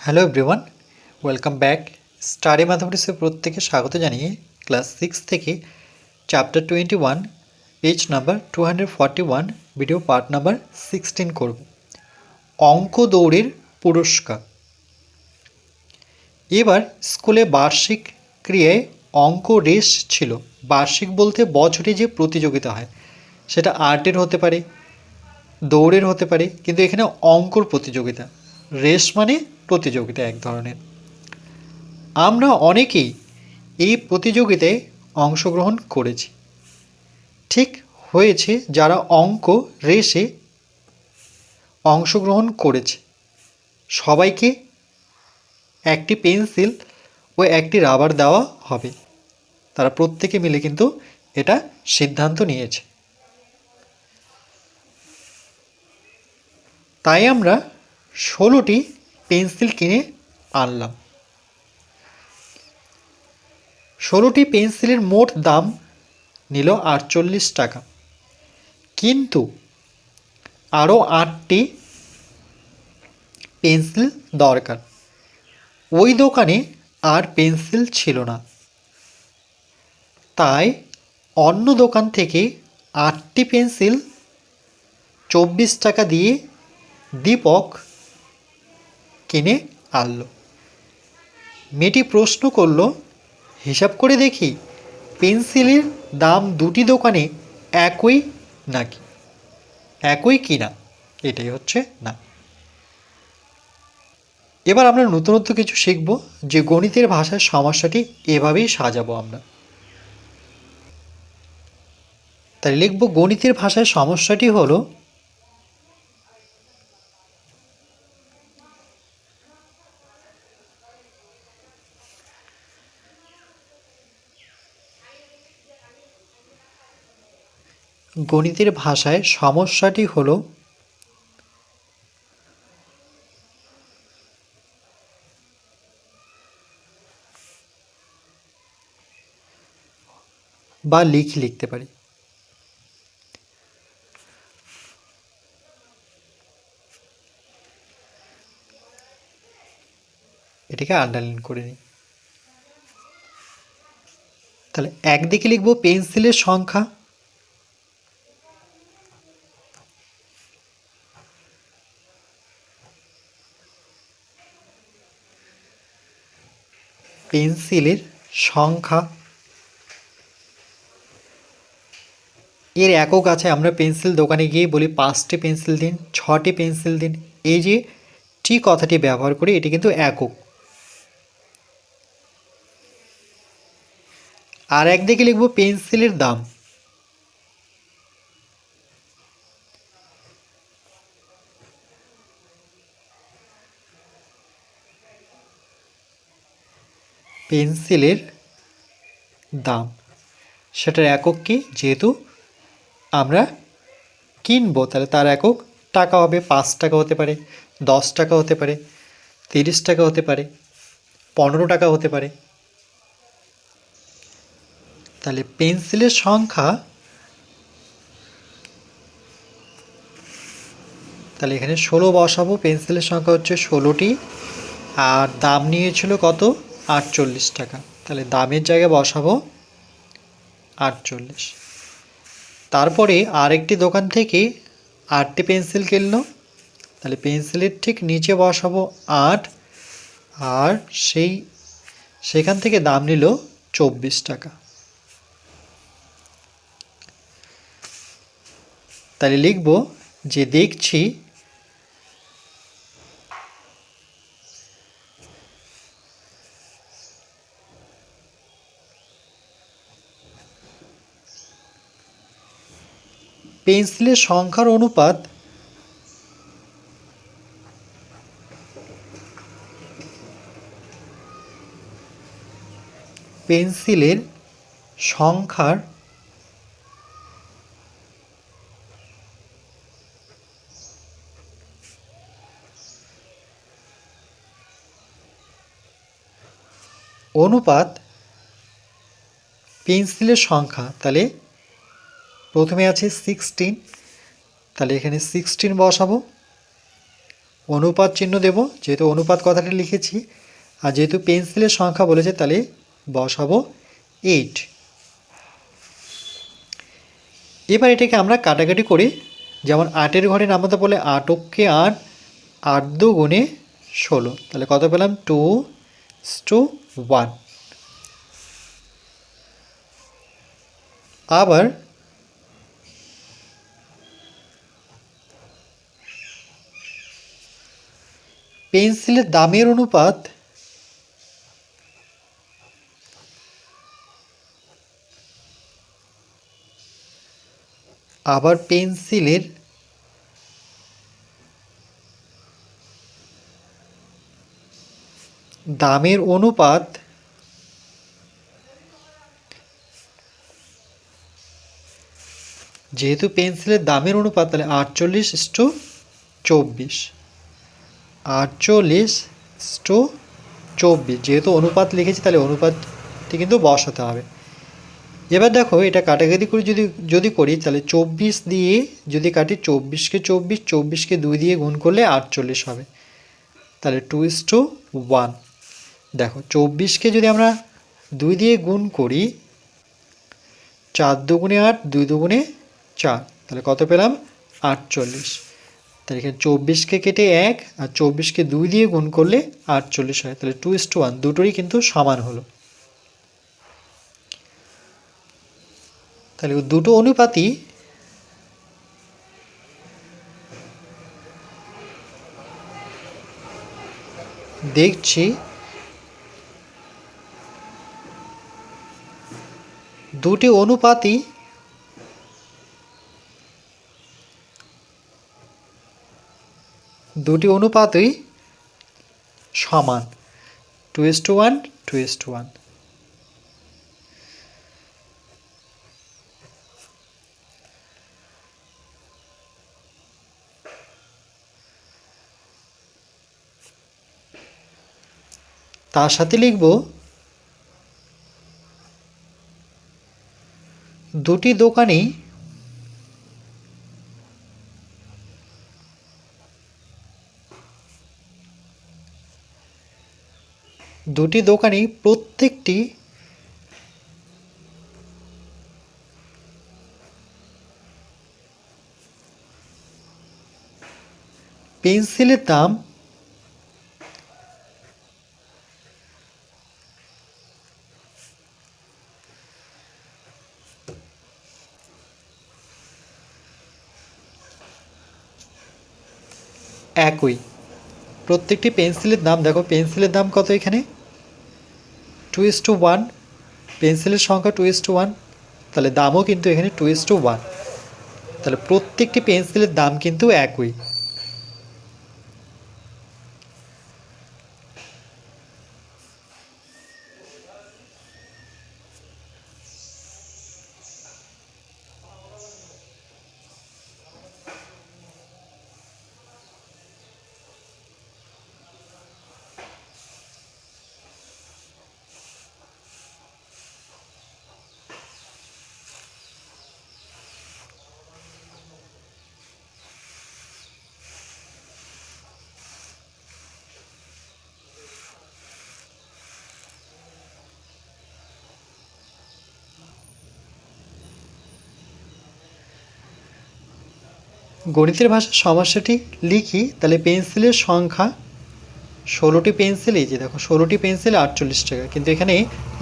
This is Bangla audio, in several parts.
Hello everyone welcome back study ম্যাথামেটিক্সের প্রত্যেকে স্বাগত জানিয়ে ক্লাস সিক্স থেকে chapter twenty one page number two hundred forty one video part number sixteen করব। অঙ্ক দৌড়ের পুরস্কার। এবার স্কুলে বার্ষিক ক্রিয়ায় অঙ্ক রেস ছিল। বার্ষিক বলতে বছরে যে প্রতিযোগিতা হয়, সেটা আর্টের হতে পারে, দৌড়ের হতে পারে, কিন্তু এখানে অঙ্কর প্রতিযোগিতা। রেস মানে প্রতিযোগিতা এক ধরনের। আমরা অনেকেই এই প্রতিযোগিতায় অংশগ্রহণ করেছি। ঠিক হয়েছে যারা অঙ্ক রেসে অংশগ্রহণ করেছে। সবাইকে একটি পেন্সিল ও একটি রাবার দেওয়া হবে। তারা প্রত্যেকে মিলে কিন্তু এটা সিদ্ধান্ত নিয়েছে। তাই আমরা ষোলোটি পেন্সিল কিনে আনলাম। ষোলোটি পেন্সিলের মোট দাম নিল আটচল্লিশ টাকা। কিন্তু আরও আটটি পেন্সিল দরকার। ওই দোকানে আর পেন্সিল ছিল না। তাই অন্য দোকান থেকে আটটি পেন্সিল চব্বিশ টাকা দিয়ে দীপক কিনে আনলো। মেয়েটি প্রশ্ন করল, হিসাব করে দেখি, পেন্সিলের দাম দুটি দোকানে একই নাকি? একই কি না? এটাই হচ্ছে না। এবার আমরা নতুনত্ব কিছু শিখব, যে গণিতের ভাষার সমস্যাটি এভাবেই সাজাবো আমরা। তাই লিখব, গণিতের ভাষায় সমস্যাটি হলো গণিতের ভাষায় সমস্যাটি হলো বা লিখি লিখতে পারি। এটাকে আন্ডারলাইন করে নিই। তাহলে একদিকে লিখব পেন্সিলের সংখ্যা পেন্সিলের সংখ্যা। এর একক আছে, আমরা পেন্সিল দোকানে গিয়ে বলি, পাঁচটি পেন্সিল দিন, ছটি পেন্সিল দিন। এই যে টি কথাটি ব্যবহার করি, এটি কিন্তু একক। আর একদিকে লিখব পেন্সিলের দাম। পেন্সিলের দাম। সেটার একক কি? যেহেতু আমরা কিনবো, তাহলে তার একক টাকা হবে, পাঁচ টাকা হতে পারে, দশ টাকা হতে পারে, তিরিশ টাকা হতে পারে, পনেরো টাকা হতে পারে। তাহলে পেন্সিলের সংখ্যা, তাহলে এখানে ষোলো বসাবো, পেন্সিলের সংখ্যা হচ্ছে ষোলোটি, আর দাম নিয়েছিল কত? আটচল্লিশ টাকা। তাহলে দামের জায়গায় বসাবো আটচল্লিশ। তারপরে আরেকটি দোকান থেকে আটটি পেন্সিল কিনলো। তাহলে পেন্সিলের ঠিক নিচে বসাবো আট। আর সেই, সেখান থেকে দাম নিল চব্বিশ টাকা। তাহলে লিখব যে দেখছি পেন্সিলের সংখ্যার অনুপাত পেন্সিলের সংখ্যার অনুপাত পেন্সিলের সংখ্যা। তাহলে প্রথমে আছে সিক্সটিন তাহলে এখানে সিক্সটিন বসাবো। অনুপাত চিহ্ন দেব, যেহেতু অনুপাত কথাটা লিখেছি, আর যেহেতু পেন্সিলের সংখ্যা বলেছে, তাহলে বসাবো এইট এবার এটাকে আমরা কাটাকাটি করে, যেমন আটের ঘরে নামাতে বলে আট অক্ষে আট আট দু গুণে ষোলো। তাহলে কত পেলাম? টু টু ওয়ান আবার পেন্সিলের দামের অনুপাত আবার পেন্সিলের দামের অনুপাত যেহেতু পেন্সিলের দামের অনুপাত তাহলে আটচল্লিশ টু চব্বিশ। আটচল্লিশ টু চব্বিশ। যেহেতু অনুপাত লিখেছি, তাহলে অনুপাতটি কিন্তু বসাতে হবে। এবার দেখো, এটা কাটাকাটি করে যদি যদি করি, তাহলে চব্বিশ দিয়ে যদি কাটি, চব্বিশকে চব্বিশ, চব্বিশকে দুই দিয়ে গুণ করলে আটচল্লিশ হবে। তাহলে টু ইস টু ওয়ান। দেখো, চব্বিশকে যদি আমরা দুই দিয়ে গুণ করি, চার দুগুণে আট, দুই দুগুণে চার, তাহলে কত পেলাম? আটচল্লিশ। তাহলে এখানে চব্বিশকে কেটে এক আর চব্বিশকে দুই দিয়ে গুণ করলে আটচল্লিশ হয়। তাহলে টু ইস ওয়ান দুটোরই কিন্তু সমান হলো। তাহলে দুটো অনুপাতই দেখছি দুটি অনুপাতই দুটি অনুপাতই সমান। Two is to one two is to one তার সাথে লিখব, দুটি দোকানেই দুটি দোকানেই প্রত্যেকটি পেন্সিলের দাম একই। প্রত্যেকটি পেন্সিলের দাম দেখো পেন্সিলের দাম কত এখানে? টু ইস টু ওয়ান পেন্সিলের সংখ্যা টু ইস টু ওয়ান তাহলে দামও কিন্তু এখানে টু ইস টু ওয়ান তাহলে প্রত্যেকটি পেন্সিলের দাম কিন্তু একই। গণিতের ভাষায় সমস্যাটি লিখি, তাহলে পেন্সিলের সংখ্যা ষোলোটি পেন্সিল, এই যে দেখো, ষোলোটি পেন্সিল আটচল্লিশ টাকা। কিন্তু এখানে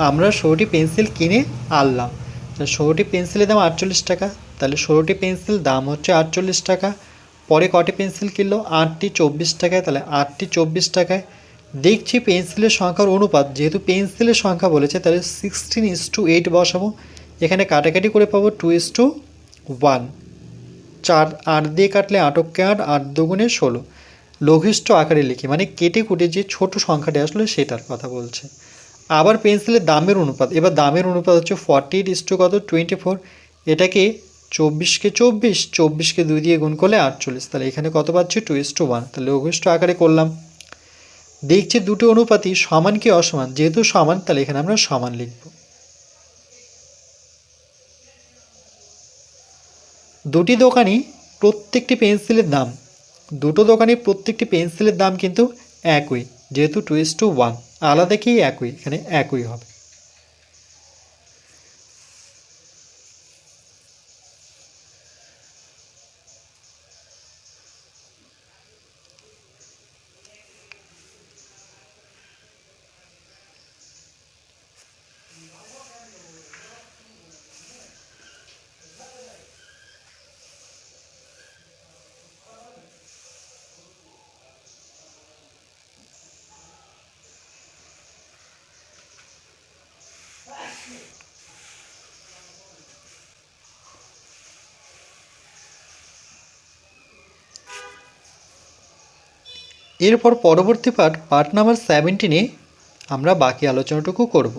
আমরা ষোলোটি পেন্সিল কিনে আনলাম। তাহলে ষোলোটি পেন্সিলের দাম আটচল্লিশ টাকা, তাহলে ষোলোটি পেন্সিল দাম হচ্ছে আটচল্লিশ টাকা। পরে কটি পেন্সিল কিনলো? আটটি চব্বিশ টাকায়, তাহলে আটটি চব্বিশ টাকায়। দেখছি পেন্সিলের সংখ্যার অনুপাত, যেহেতু পেন্সিলের সংখ্যা বলেছে, তাহলে সিক্সটিন ইস টু এইট বসাবো। এখানে কাটাকাটি করে পাবো টু ইস টু ওয়ান চার, আট দিয়ে কাটলে আটককে আট? আট দুগুণে ষোলো। লঘিষ্ঠ আকারে লিখি মানে কেটে কুটে যে ছোট সংখ্যাটি আসলে সেটার কথা বলছে। আবার পেন্সিলের দামের অনুপাত, এবার দামের অনুপাত হচ্ছে ফর্টি ইস টু কত? টোয়েন্টি ফোর এটাকে চব্বিশকে চব্বিশ চব্বিশকে দুই দিয়ে গুণ করলে আটচল্লিশ। তাহলে এখানে কত পাচ্ছি? Two is to one. তাহলে লঘিষ্ঠ আকারে করলাম। দেখছি দুটো অনুপাতই সমান কি অসমান? যেহেতু সমান, তাহলে এখানে আমরা সমান লিখব। দুটি দোকানই প্রত্যেকটি পেন্সিলের দাম। দুটো দোকানে প্রত্যেকটি পেন্সিলের দাম কিন্তু একই, যেহেতু টু ইস টু ওয়ান আলাদা কি একই? এখানে একই হবে। এরপর পরবর্তী পার্ট পার্ট নাম্বার সেভেন্টিনে আমরা বাকি আলোচনাটুকু করব।